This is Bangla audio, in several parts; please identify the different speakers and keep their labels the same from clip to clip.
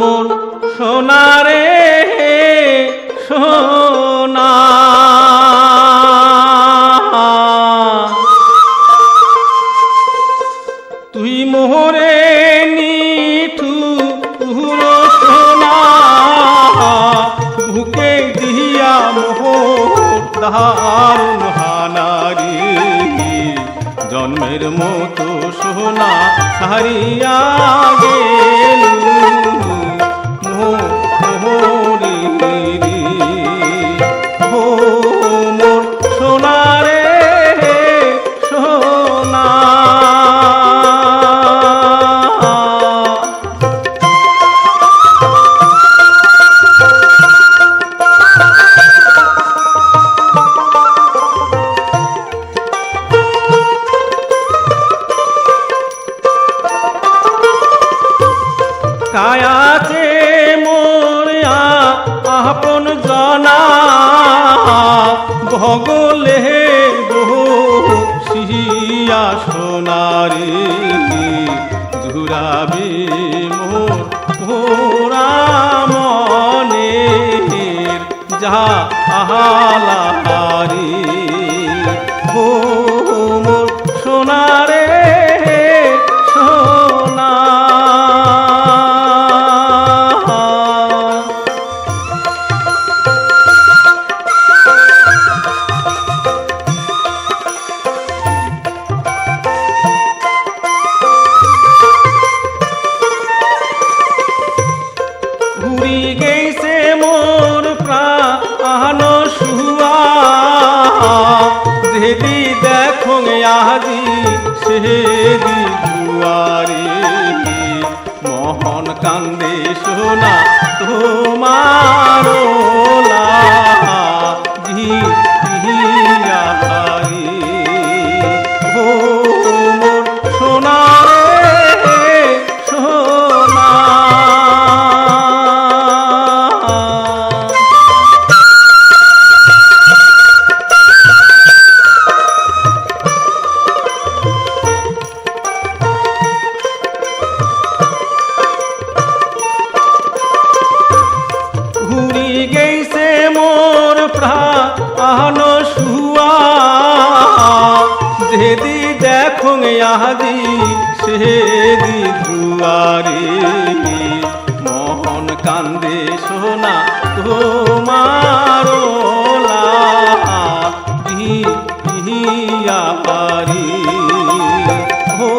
Speaker 1: মোর সোনারে সোনা। তুই মোহরে নিঠু পুরো সোনা। বুকে দিয়া মোহ দারুণ হানারি। জন্মের মতো সোনা হারিয়া গেল সোনারি ধুরাবি মোর ভোরা মনে যা আহালারি ও মোর সোনা ঘুরি গেছে মোর প্রাণ শুয়া যেদি দেখো আজি সেদি দুয়ারি মোহন কান্দে সোনা তোমার প্রাণ শুয়া। যেদি দেখো আজি সেদি দুয়ারে মোহন কান্দে সোনা তোমার পারি। ও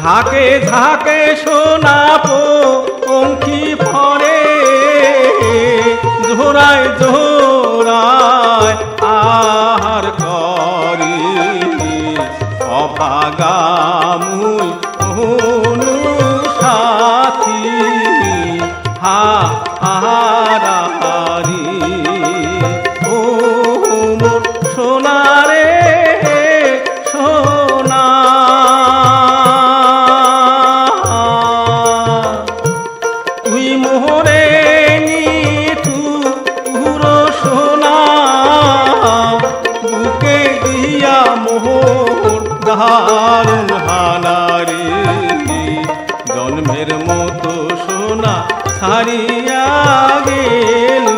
Speaker 1: ঝাঁকে ঝাঁকে সোনা পো অঙ্কি ফরে জোড়ায় জোড়ায় আহার করি। অভাগামুই অনু সাথী হা আহারি হারুন হানারি। জন্মের মতো সোনা ছাড়িয়া গেল।